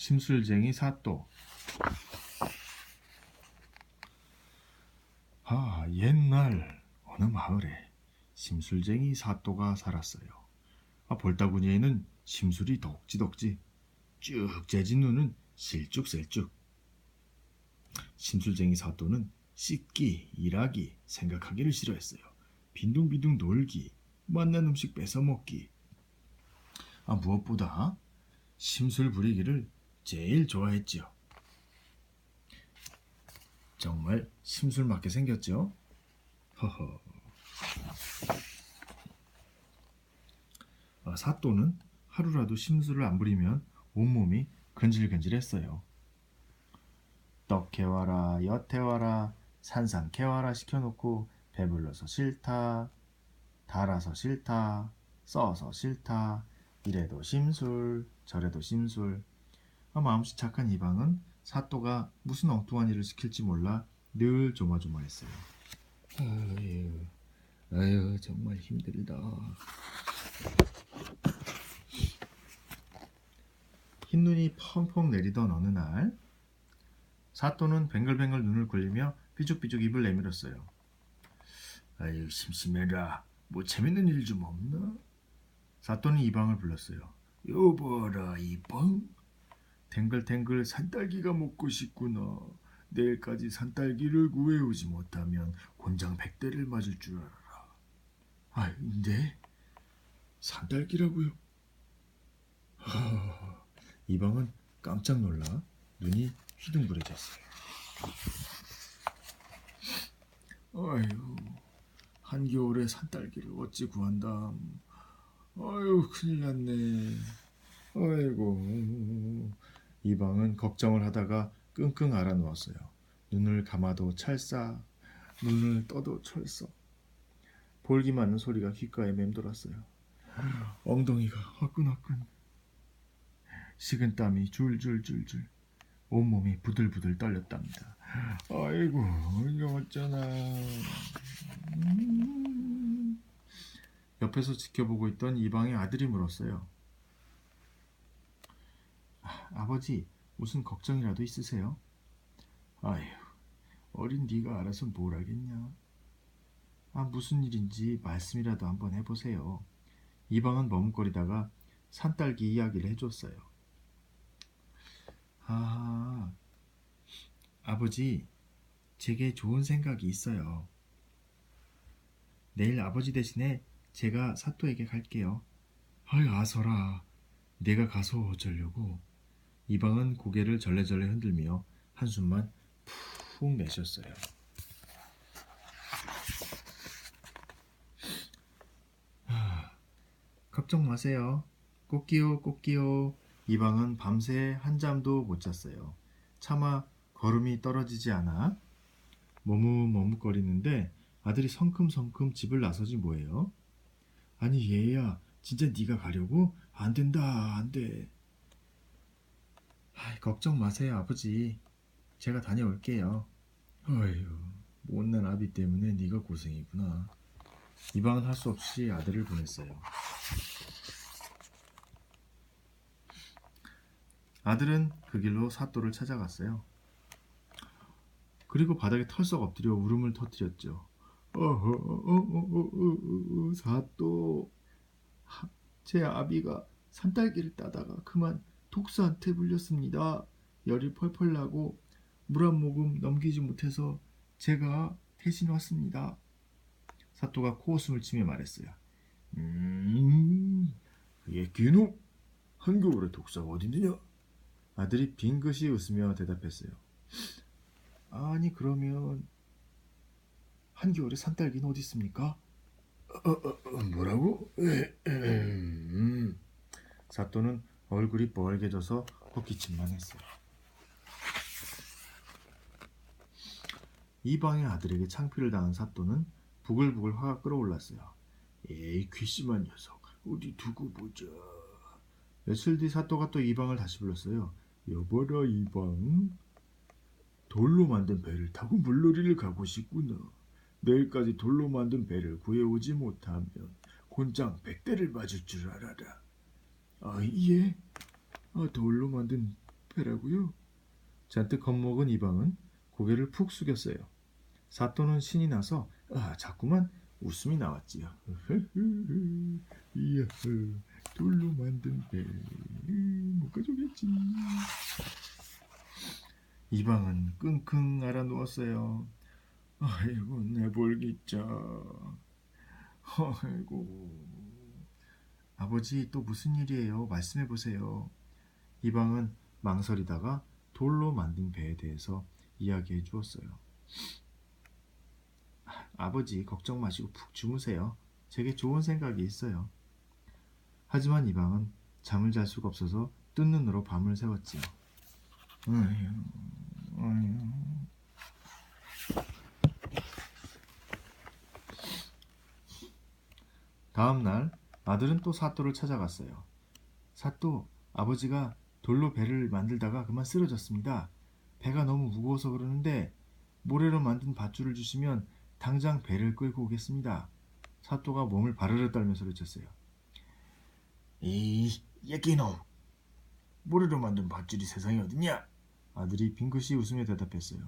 심술쟁이 사또 아 옛날 어느 마을에 심술쟁이 사또가 살았어요. 아, 볼따구니에는 심술이 덕지덕지 쭉 재진 눈은 실쭉셀쭉 심술쟁이 사또는 씻기, 일하기, 생각하기를 싫어했어요. 빈둥빈둥 놀기, 맛난 음식 뺏어먹기. 아, 무엇보다 심술 부리기를 제일 좋아했지요. 정말 심술 맞게 생겼죠? 허허. 아, 사또는 하루라도 심술을 안 부리면 온몸이 근질근질했어요. 떡해 와라, 엿해 와라, 산삼캐 와라 시켜놓고 배불러서 싫다, 달아서 싫다, 써서 싫다, 이래도 심술, 저래도 심술. 아, 마음씨 착한 이방은 사또가 무슨 엉뚱한 일을 시킬지 몰라 늘 조마조마했어요. 아유, 아유 정말 힘들다. 흰눈이 펑펑 내리던 어느 날 사또는 뱅글뱅글 눈을 굴리며 삐죽삐죽 입을 내밀었어요. 아유 심심해라. 뭐 재밌는 일 좀 없나? 사또는 이방을 불렀어요. 여보라 이방. 탱글탱글 산딸기가 먹고 싶구나. 내일까지 산딸기를 구해오지 못하면 곤장 백대를 맞을 줄 알아라. 아, 근데 산딸기라고요? 하, 이방은 깜짝 놀라 눈이 휘둥그레졌어요. 아유, 한겨울에 산딸기를 어찌 구한담. 아유, 큰일 났네. 아이고. 이방은 걱정을 하다가 끙끙 앓아 누웠어요. 눈을 감아도 찰싹, 눈을 떠도 철썩. 볼기 맞는 소리가 귓가에 맴돌았어요. 엉덩이가 화끈화끈. 식은 땀이 줄줄줄줄. 온몸이 부들부들 떨렸답니다. 아이고, 이거 어쩌나. 음. 옆에서 지켜보고 있던 이방의 아들이 물었어요. 아, 아버지, 무슨 걱정이라도 있으세요? 아휴, 어린 네가 알아서 뭘 하겠냐? 아, 무슨 일인지 말씀이라도 한번 해보세요. 이방은 머뭇거리다가 산딸기 이야기를 해줬어요. 아, 아버지, 제게 좋은 생각이 있어요. 내일 아버지 대신에 제가 사또에게 갈게요. 아이, 아서라. 내가 가서 어쩌려고. 이방은 고개를 절레절레 흔들며 한숨만 푹 내쉬었어요. 하, 걱정 마세요. 꽃기요, 꽃기요. 이방은 밤새 한잠도 못 잤어요. 차마 걸음이 떨어지지 않아 머뭇머뭇거리는데 아들이 성큼성큼 집을 나서지 뭐예요? 아니 얘야 진짜 네가 가려고? 안 된다 안 돼. 아이, 걱정 마세요 아버지. 제가 다녀올게요. 어휴 못난 아비 때문에 네가 고생이구나. 이방은 할 수 없이 아들을 보냈어요. 아들은 그 길로 사또를 찾아갔어요. 그리고 바닥에 털썩 엎드려 울음을 터뜨렸죠. 사또, 하, 제 아비가 산딸기를 따다가 그만 독수한테 물렸습니다. 열이 펄펄 나고 물 한 모금 넘기지 못해서 제가 대신 왔습니다. 사또가 코웃음을 치며 말했어요. 음, 그게 기누 한겨울에 독사가 어딨느냐? 아들이 빙긋이 웃으며 대답했어요. 아니 그러면 한겨울에 산딸기는 어디 있습니까? 어, 어, 어, 뭐라고? 음. 사또는 얼굴이 뻘개져서 헛기침만 했어요. 이방의 아들에게 창피를 당한 사또는 부글부글 화가 끓어올랐어요. 에이 귀심한 녀석 어디 두고 보자. 며칠 뒤 사또가 또 이방을 다시 불렀어요. 여보라 이방 돌로 만든 배를 타고 물놀이를 가고 싶구나. 내일까지 돌로 만든 배를 구해오지 못하면 곤장 백대를 맞을 줄 알아라. 아, 예? 아, 돌로 만든 배? 배라고요? 잔뜩 겁먹은 이방은 고개를 푹 숙였어요. 사또는 신이 나서 아, 자꾸만 웃음이 나왔지요. 이야, 돌로 만든 배, 못 가져오겠지. 이방은 끙끙 앓아 누웠어요. 아이고, 내 볼기자. 아이고. 아버지, 또 무슨 일이에요? 말씀해 보세요. 이방은 망설이다가 돌로 만든 배에 대해서 이야기해 주었어요. 아버지, 걱정 마시고 푹 주무세요. 제게 좋은 생각이 있어요. 하지만 이방은 잠을 잘 수가 없어서 뜬 눈으로 밤을 새웠지요. 다음 날 아들은 또 사또를 찾아갔어요. 사또, 아버지가 돌로 배를 만들다가 그만 쓰러졌습니다. 배가 너무 무거워서 그러는데 모래로 만든 밧줄을 주시면 당장 배를 끌고 오겠습니다. 사또가 몸을 바르르 떨면서 외쳤어요. 이 예끼놈 모래로 만든 밧줄이 세상에 어딨냐? 아들이 빙긋이 웃으며 대답했어요.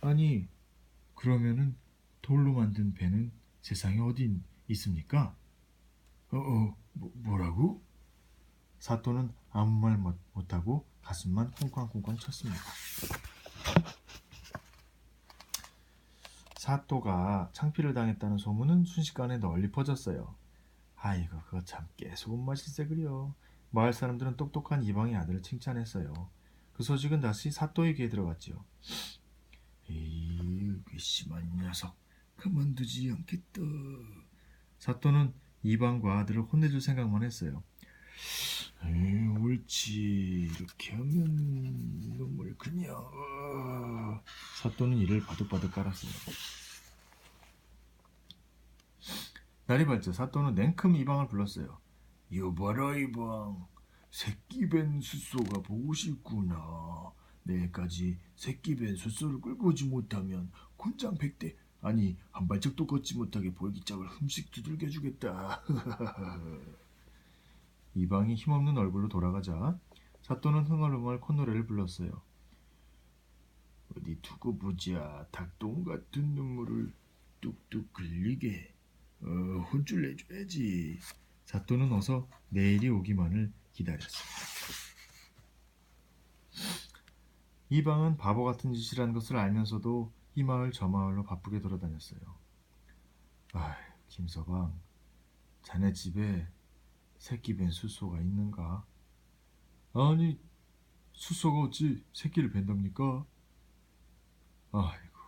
아니 그러면은 돌로 만든 배는 세상에 어디 있습니까? 어어 뭐, 뭐라고? 사또는 아무 말 못- 못하고 가슴만 쿵쾅쿵쾅 쳤습니다. 사또가 창피를 당했다는 소문은 순식간에 널리 퍼졌어요. 아이고 그거 참 깨소금 맛일세 그려. 마을 사람들은 똑똑한 이방의 아들을 칭찬했어요. 그 소식은 다시 사또의 귀에 들어갔지요. 이 괘씸한 녀석 그만두지 않겠다. 사또는 이방과 아들을 혼내줄 생각만 했어요. 에이, 옳지 이렇게 하면 눈물 그냥 어. 사또는 이를 바득바득 깔았어요. 날이 밝자 사또는 냉큼 이방을 불렀어요. 여봐라 이방 새끼 벤 숫소가 보고 싶구나. 내일까지 새끼 벤 숫소를 끌고 오지 못하면 곤장 백대 아니 한 발짝도 걷지 못하게 볼기짝을 흠씩 두들겨 주겠다. 이방이 힘없는 얼굴로 돌아가자 사또는 흥얼흥얼 콧노래를 불렀어요. 어디 두고 보자. 닭똥 같은 눈물을 뚝뚝 흘리게. 어, 혼쭐 내줘야지. 사또는 어서 내일이 오기만을 기다렸습니다. 이방은 바보 같은 짓이라는 것을 알면서도 이 마을 저 마을로 바쁘게 돌아다녔어요. 아, 김서방, 자네 집에 새끼 벤 숫소가 있는가? 아니, 숫소가 어찌 새끼를 벤답니까? 아이고,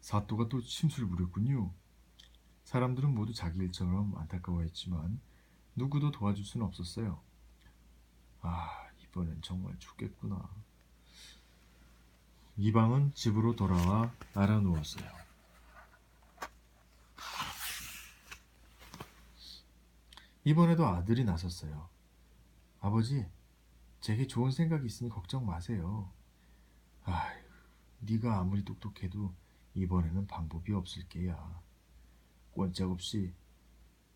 사또가 또 심술을 부렸군요. 사람들은 모두 자기 일처럼 안타까워했지만 누구도 도와줄 수는 없었어요. 아, 이번엔 정말 죽겠구나. 이방은 집으로 돌아와 알아 누웠어요. 이번에도 아들이 나섰어요. 아버지, 제게 좋은 생각이 있으니 걱정 마세요. 아휴, 네가 아무리 똑똑해도 이번에는 방법이 없을 게야. 꼼짝없이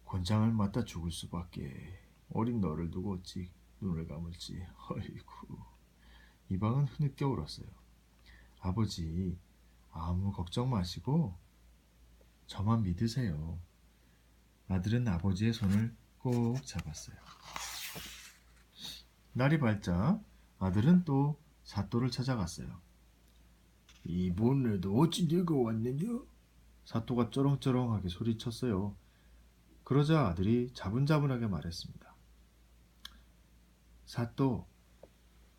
권장을 맞다 죽을 수밖에. 어린 너를 두고 어찌 눈을 감을지. 아이고. 이방은 흐느껴 울었어요. 아버지, 아무 걱정 마시고 저만 믿으세요. 아들은 아버지의 손을 꼭 잡았어요. 날이 밝자 아들은 또 사또를 찾아갔어요. 이번에도 어찌 네가 왔느냐? 사또가 쩌렁쩌렁하게 소리쳤어요. 그러자 아들이 자분자분하게 말했습니다. 사또,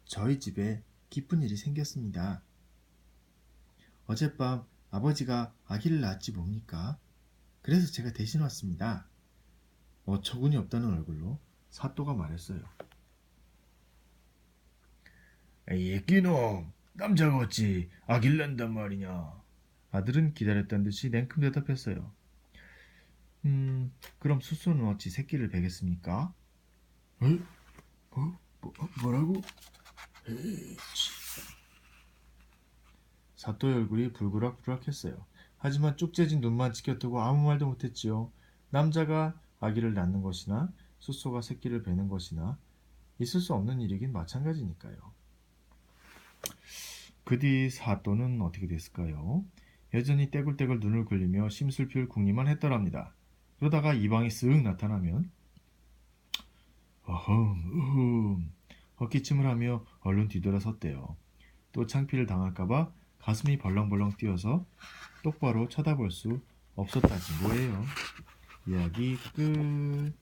저희 집에 기쁜 일이 생겼습니다. 어젯밤 아버지가 아기를 낳았지 뭡니까? 그래서 제가 대신 왔습니다. 어처구니 없다는 얼굴로 사또가 말했어요. 예끼놈, 남자가 어찌 아기를 낳는단 말이냐? 아들은 기다렸던 듯이 냉큼 대답했어요. 음, 그럼 수소는 어찌 새끼를 베겠습니까? 에? 어? 뭐, 뭐라고? 에이치. 사또의 얼굴이 불그락불락했어요. 하지만 쭉째진 눈만 지켜뜨고 아무 말도 못했지요. 남자가 아기를 낳는 것이나 수소가 새끼를 베는 것이나 있을 수 없는 일이긴 마찬가지니까요. 그 뒤 사또는 어떻게 됐을까요? 여전히 떼굴떼굴 눈을 굴리며 심술필 궁리만 했더랍니다. 그러다가 이방이 쓱 나타나면 어흠 어흠 헛기침을 하며 얼른 뒤돌아섰대요. 또 창피를 당할까봐 가슴이 벌렁벌렁 뛰어서 똑바로 쳐다볼 수 없었다지 뭐예요. 이야기 끝.